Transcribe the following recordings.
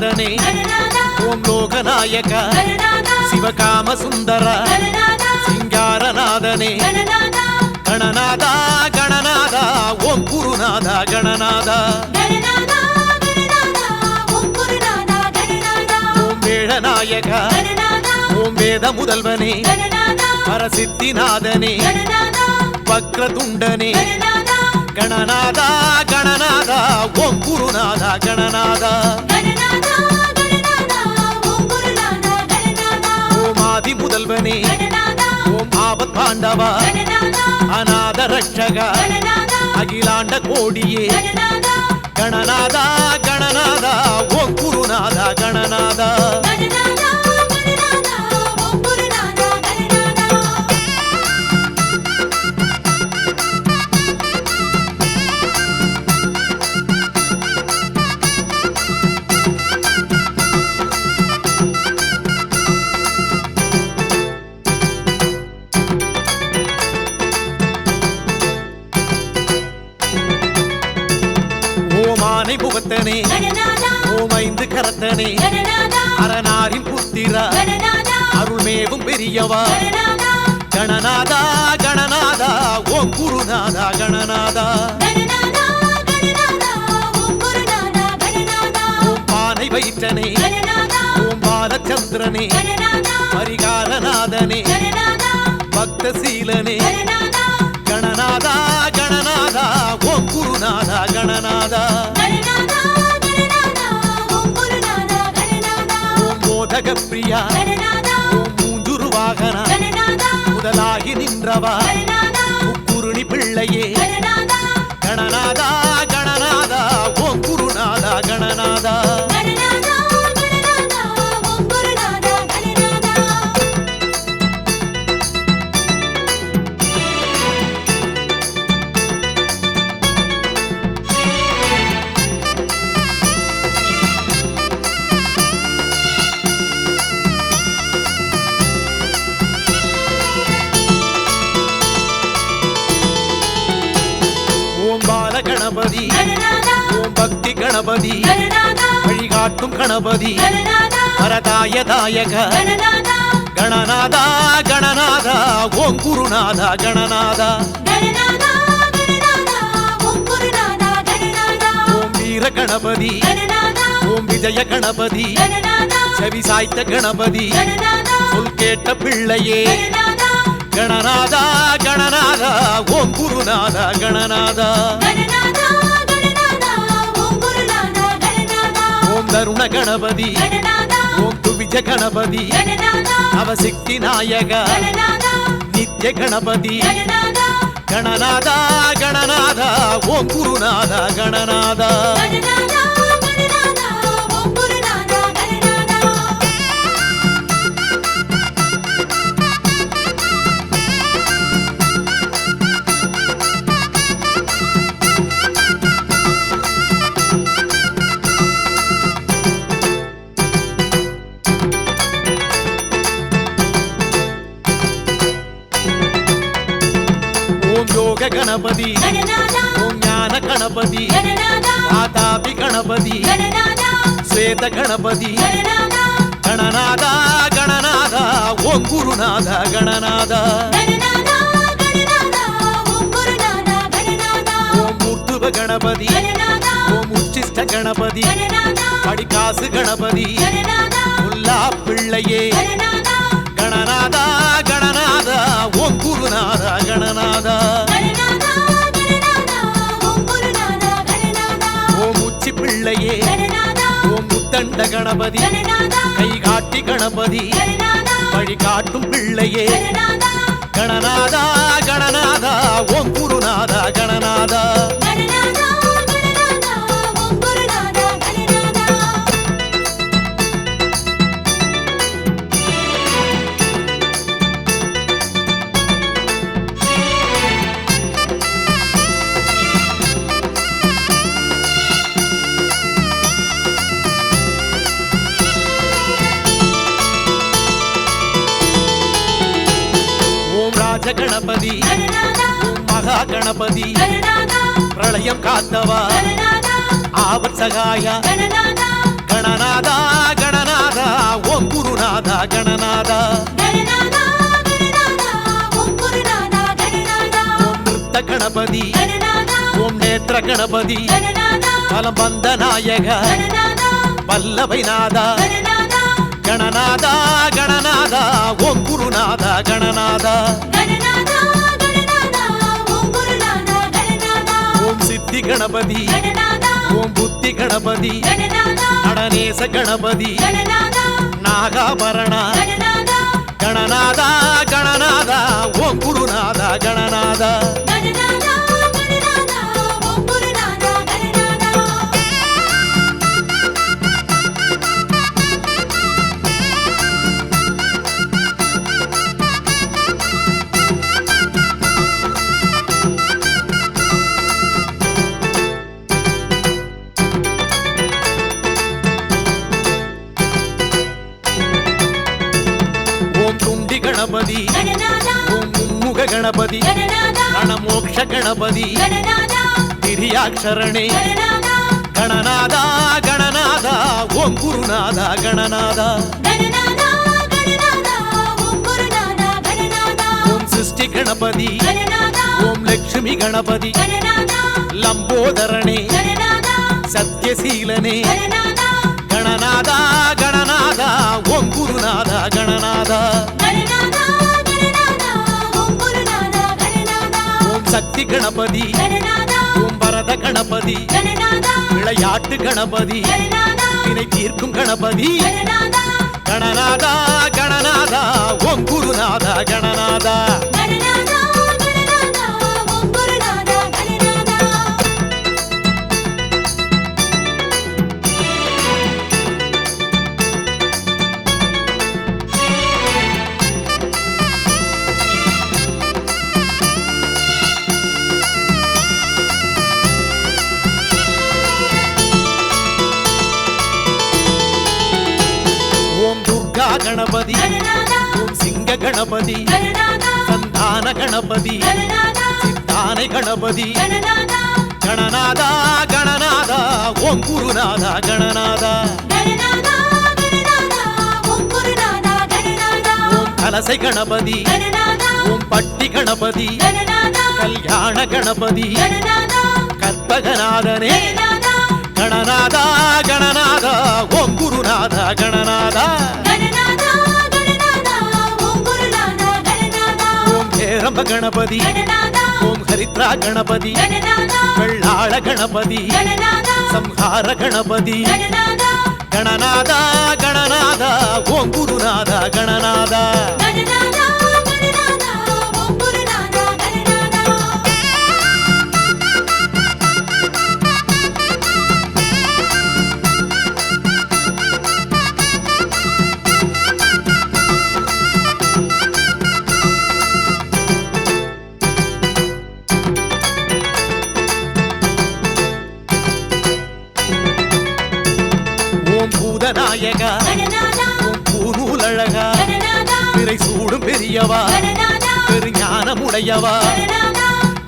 ಗಣನಾದನೆ ಗಣನಾಥ ಓಂ ಲೋಕನಾಯಕ ಗಣನಾಥ ಶಿವಕಾಮ ಸುಂದರ ಗಣನಾಥ ಸಿಂಗಾರನಾದನೆ ಗಣನಾಥ ಗಣನಾದ ಗಣನಾದ ಓಂ ಗುರುನಾದ ಗಣನಾದ ಗಣನಾಥ ಗಣನಾಥ ಓಂ ಗುರುನಾಥ ಗಣನಾಥ ಓಂ ವೇಳನಾಯಕ ಗಣನಾಥ ಓಂ ವೇದ முதல்வனே ಗಣನಾಥ பரசித்திநாதனே ಗಣನಾಥ வக்ரதுண்டனே ಗಣನಾಥ ಗಣನಾದ ಗಣನಾದ ಓಂ ಗುರುನಾದ ಗಣನಾದ முதல்வனே. ஓம் ஆபத் பாண்டவா அநாத ரட்சகா. அகிலாண்ட கோடியே. கணநாதா கணநாதா ஓம் குருநாதா கணநாதா கந்தனே அரணாரின் புத்திரா. அருள்மேவும் பெரியவா. கணநாதா கணநாதா ஓம் குருநாதா கணநாதா. பானை வைத்தனே ஓம் பாலச்சந்திரனே பரிகாரநாதனே. பக்தசீலனே. கணநாதா கணநாதா ஓம் குருநாதா கணநாதா. கனகப்பிரியா. மூஞ்சூர் வாகனா முதலாகி நின்றவா. குருணி பிள்ளையே. கணபதி ஓம் பக்தி கணபதி. வழிகாட்டும் கணபதி. வரதாய தாயக கணநாதா கணநாதா ஓம் குருநாதா கணநாதா. ஓம் வீர கணபதி. ஓம் விஜய கணபதி. செவி சாய்த்த கணபதி. சொல் கேட்ட பிள்ளையே. கணநாதா கணநாதா ஓம் குருநாதா கணநாதா. தருண கணபதி. ஓம் துவிஜ கணபதி. அவசிக்தி நாயக. நித்ய கணபதி. கணநாதா. கணநாதா ஓம் குருநாதா கணநாதா. గణపతి నాదాపి గణపతి శ్వేత గణపతి గణనాథ గణనాథ ఓం గురునాథ గణనాథ ఓం ముట్టువ గణపతి ఓం ఉచ్చిష్ట గణపతి படிக்காசு கணபதி முல்லா பிள்ளையே கணநாதா கணநாதா ஓம் குருநாதா கணநாதா பிள்ளையே ஓம் புத்தண்ட கணபதி. கை காட்டி கணபதி. வழிகாட்டும் பிள்ளையே. கணநாதா கணநாதா ஓம் குருநாதா கணநாதா. கணபதி பிரளயம் காத்தவா? ஆபத் சகாயா. கணநாதா கணநாதா ஓம் குருநாதா கணநாதா. நிறுத்த கணபதி. ஓம் நேற்ற கணபதி. பலம் வந்த நாயக. பல்லவை நாதா கணநாதா கணநாதா ஓம் குருநாதா கணநாதா. கணபதி. ஓம் புத்தி கணபதி. நடனேச கணபதி. கணநாதா. நாகாபரணா. கணநாதா. கணநாதா ஓம் குருநாதா கணநாதா. மும்முக கணபதி கணமோக்ஷ கணபதி திரியாட்சரணே. கணநாதா. கணநாதா ஓம் குருநாதா கணநாதா. ஓம் சிருஷ்டி கணபதி ஓம் லட்சுமி கணபதி லம்போதரணே சத்யசீலனே. கணநாதா கணநாதா ஓம் குருநாதா கணநாதா. சக்தி கணபதி. பரத கணபதி. விளையாட்டு கணபதி. வினை தீர்க்கும் கணபதி. கணநாதா கணநாதா ஓம் குருநாதா கணநாதா. துர்கா கணபதி. சிங்க கணபதி சந்தான கணபதி கணநாதா தானை கணபதி கணநாதா கணநாதா ஓம் குருநாதா கணநாதா. ஓம் கலசை கணபதி ஓம் பட்டி கணபதி கல்யாண கணபதி கற்பகநாதனே. கணநாதா கணநாதா கணநாதா ஓம் குருநாதா கணநாதா கணநாதா கணநாதா ஓம் குருநாதா கணநாதா ஓம் ஹேரம்ப கணபதி கணநாதா ஓம் ஹரித்ரா கணபதி கணநாதா வெள்ளாள கணபதி கணநாதா ಸಂಹಾರ ಗಣಪತಿ கணநாதா ಗಣನಾದ ಗಣನಾದ ಓಂ ಗುರುನಾದ ಗಣನಾದ பெரியவா பெருஞானமுடையவா?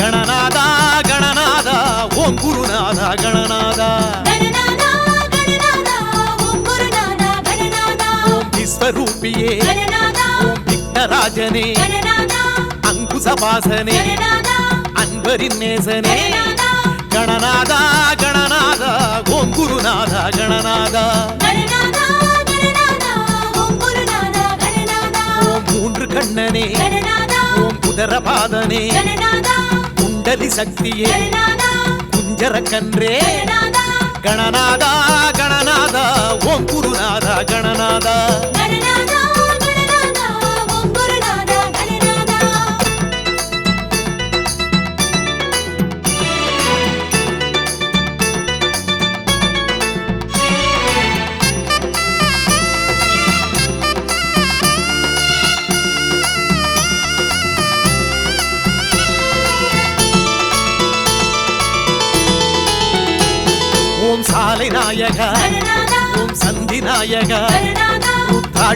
கணநாதா கணநாதா ஓம் குருநாதா கணநாதா. விஸ்வரூபியே. விக்னராஜனே அங்குசபாசனே அன்பரின் நேசனே. கணநாதா கணநாதா ஓம் குருநாதா கணநாதா. கண்ணனே ஓம் குதரபாதனே குண்டலி சக்தியே குஞ்சர கன்றே. கணநாதா கணநாதா ஓம் குருநாதா கணநாதா.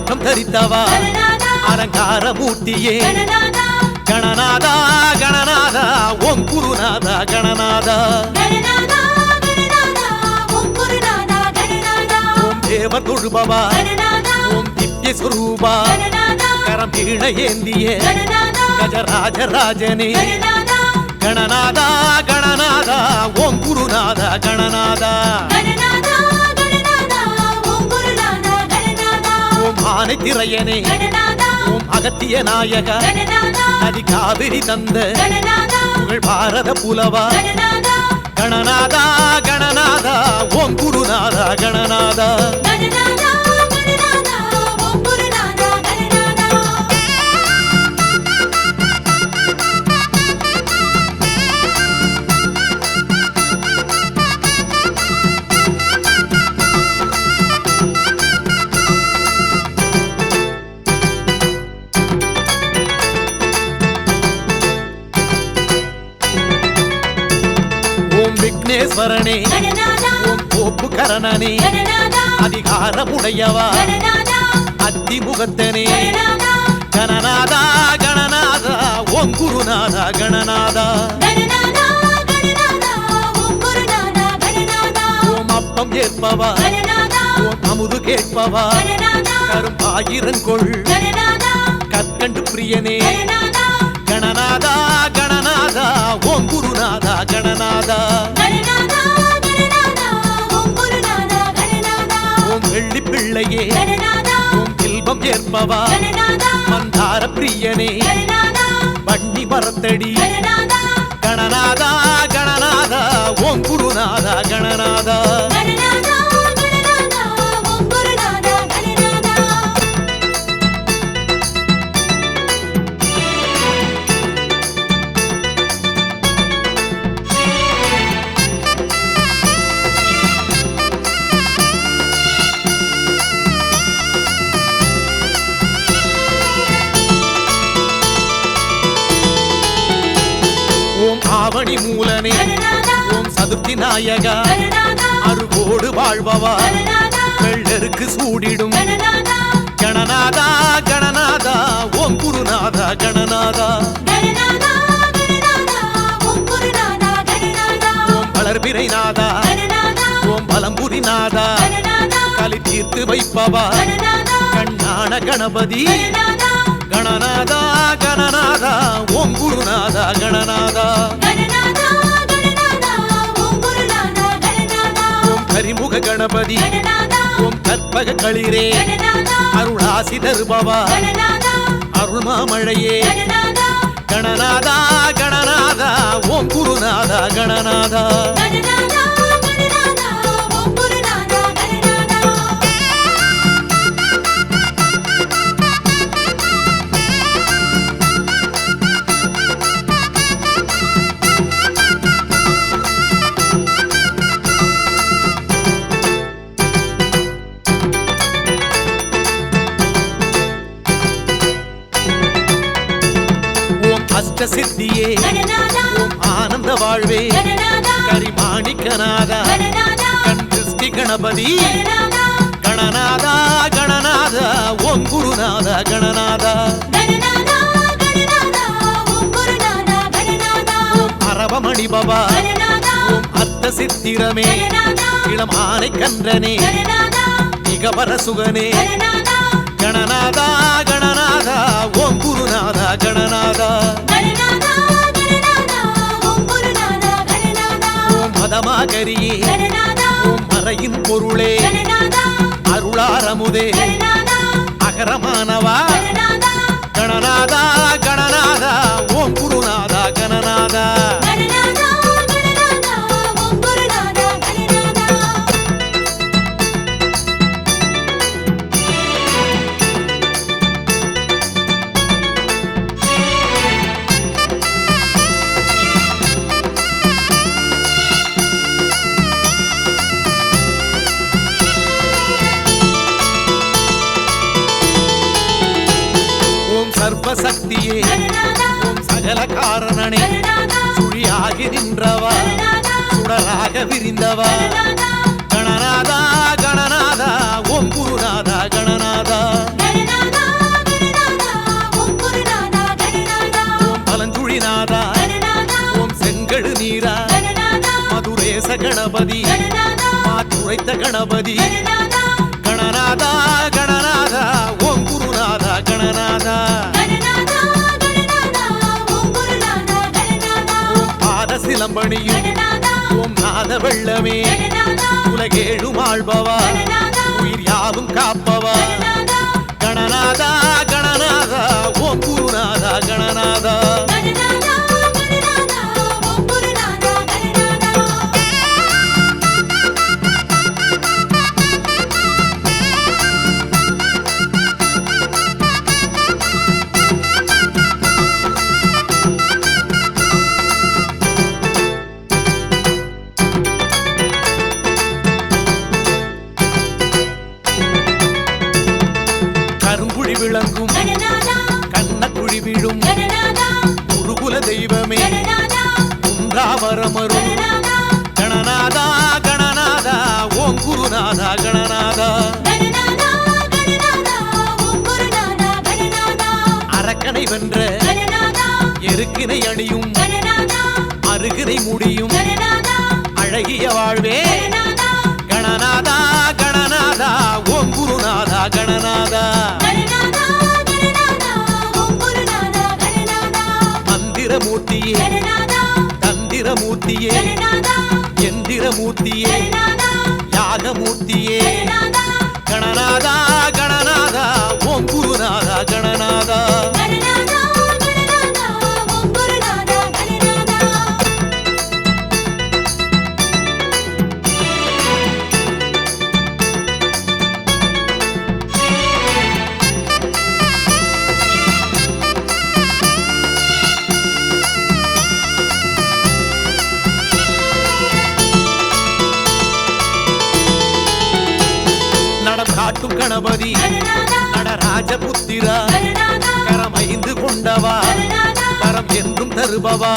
வணக்கம் தரித்தவா? அலங்கார மூர்த்தியே. கணநாதா கணநாதா ஓம் குருநாதா கணநாதா. ஓம் தேவ தொழுபவா? ஓம் திவ்ய சுரூபா? கரம் கீழ ஏந்திய. கஜராஜ கணநாதா கணநாதா ஓம் குருநாதா கணநாதா. ஆனை திரையனே. ஓம் அகத்திய நாயகா. நதி காவிரி தந்த. புகழ் பாரத புலவா. கணநாதா கணநாதா ஓம் குருநாதா கணநாதா ஓம் கோப்பு கரணனே அதிகாரமுடையவா. அத்திமுகத்தனே. கணநாதா கணநாதா ஓம் குருநாதா கணநாதா. ஓம் அப்பம் ஏற்பவா ஓம் அமுது கேட்பவா. கரும்பாயிரன் கொள். கற்கண்டு பிரியனே. கணநாதா கணநாதா ஓம் குருநாதா கணநாதா. ஏற்பவா மந்தார பிரியனே வன்னி மரத்தடி கணநாதா கணநாதா ஓம் குருநாதா கணநாதா. ஆவணி மூலனே. ஓம் சதுர்த்தி நாயகா. அருகோடு வாழ்பவா. வெள்ளருக்கு சூடிடும். கணநாதா கணநாதா. ஓம் குருநாதா கணநாதா. ஓம் வளர்பிறை நாதா ஓம் பலம்புரி நாதா கலி தீர்த்து வைப்பவா. கண்ணான கணபதி. கணநாதா கணநாதா. ஓம் குருநாதா கணநாதா. கரிமுக கணபதி. ஓம் கற்பக களிரே. அருளாசி தருபவா. கணநாதா. அருள் மாமழையே கணநாதா கணநாதா. ஓம் குருநாதா கணநாதா. வாழ்வே. கரிமாணிக்கநாதா கண் திருஷ்டி கணபதி. கணநாதா கணநாதா ஓம் குருநாதா கணநாதா. அரவமணி ஓம் அர்த்த சித்திரமே. இளம் ஆனை கன்றனே. நிகபர சுகனே. கணநாதா கணநாதா ஓம் குருநாதா கணநாதா. ஓம் மறையின் பொருளே. அருளாரமுதே. அகரமானவா. கணநாதா கணநாதா. ஓம் குருநாதா கணநாதா. விரிந்தவா கணநாதா கணநாதா ஓம் குருநாதா கணநாதா. ஓம் பலஞ்சுழிநாதா ஓம் செங்கழு நீரா. மதுரேச கணபதி மாதுரைத்த கணபதி. கணநாதா கணநாதா ஓம் குருநாதா கணநாதா. சிலம்பணியும் நாத வெள்ளமே. உலகேழும் கணநாதா உயிர் யாவும் காப்பவா. கணநாதா கணநாதா ஓம் குருநாதா கணநாதா கணநாதா அரக்கனை வென்ற எருக்கினை அணியும் அருகினை முடியும் அழகிய வாழ்வே. கணநாதா கணநாதா ஓம் குருநாதா கணநாதா. கணபதி. கணநாதா நடராஜபுத்திரா கணநாதா கரமைந்து கொண்டவா கணநாதா கரம் என்றும் தருபவா.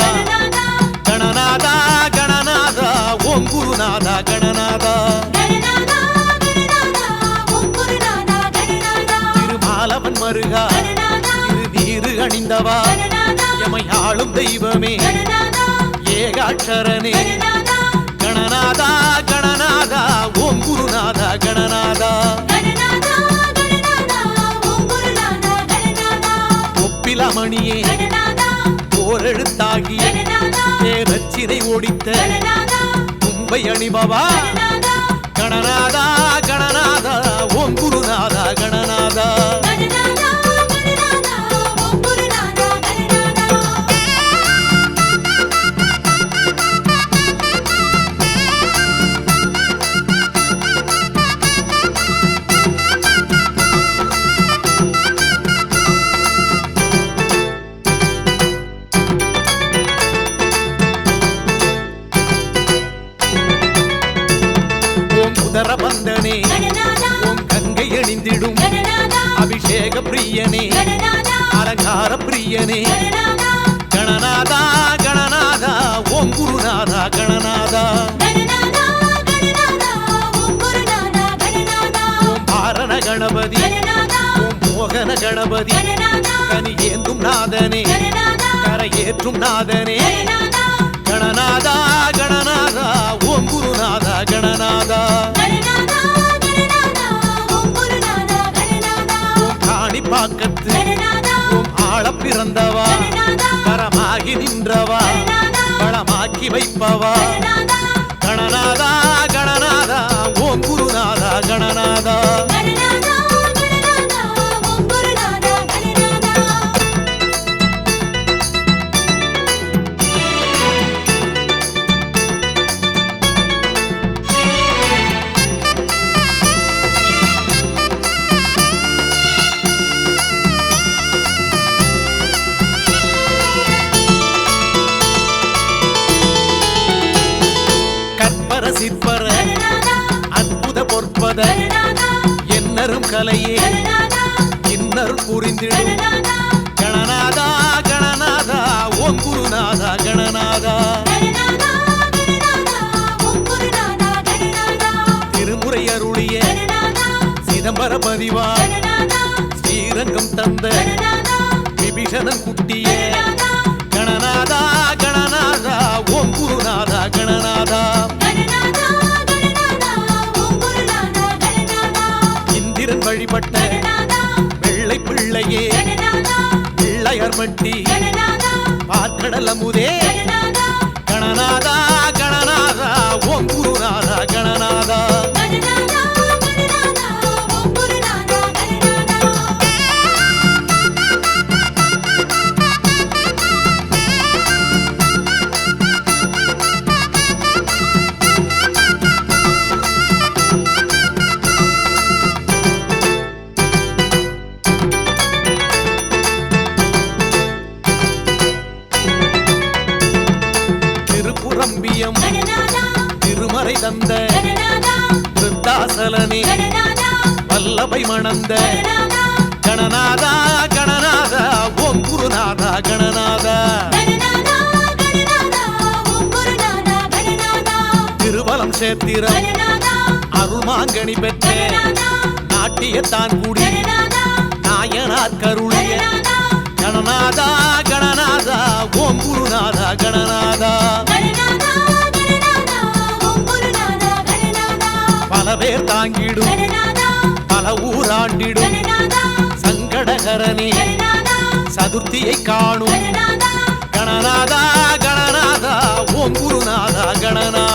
கணநாதா கணநாதா ஓம் குருநாதா கணநாதா. திருமாலவன் மருகா கணநாதா திரு அணிந்தவா. எமையாளும் தெய்வமே ஏகாட்சரனே. கணநாதா கணநாதா ஓம் குருநாதா கணநாதா. போரெழுத்தாகி கணநாதா தேவச்சினை ஓடித்த தும்பை அணிபவா? கணநாதா பிரியனே கணநாதா கணநாதா ஓம் குருநாதா கணநாதா. பாரண கணபதி மோகன கணபதி கனி ஏந்தும் நாதனே. கணநாதா கரை ஏற்றும் நாதனே. கணநாதா கணநாதா ஓம் குருநாதா கணநாதா. காணி பாக்கத்து ஆள பிறந்தவா கரமாகி நின்றவா? வளமாக்கி வைப்பவா? கணநாதா கணநாதா ஓம் குருநாதா கணநாதா. சிதம்பர பதிவா? ஸ்ரீரங்கம் தந்த விபீஷணன் குட்டிய. கணநாதா கணநாதா ஓம் குருநாதா கணநாதா இந்திரன் வழிபட்ட வெள்ளை பிள்ளையே. பிள்ளையர் மட்டி. பார்க்கடல் அமுதே. கனி பெற்றேன் நாட்டியத்தான் கூடி நாயனார் கருளைய கணநாதா கணநாதா ஓம் குருநாதா கணநாதா. பல பேர் தாங்கிடும் பல ஊராண்டிடும். சங்கடகரணி சதுர்த்தியை காணும். கணநாதா கணநாதா ஓம் குருநாதா கணநாதா.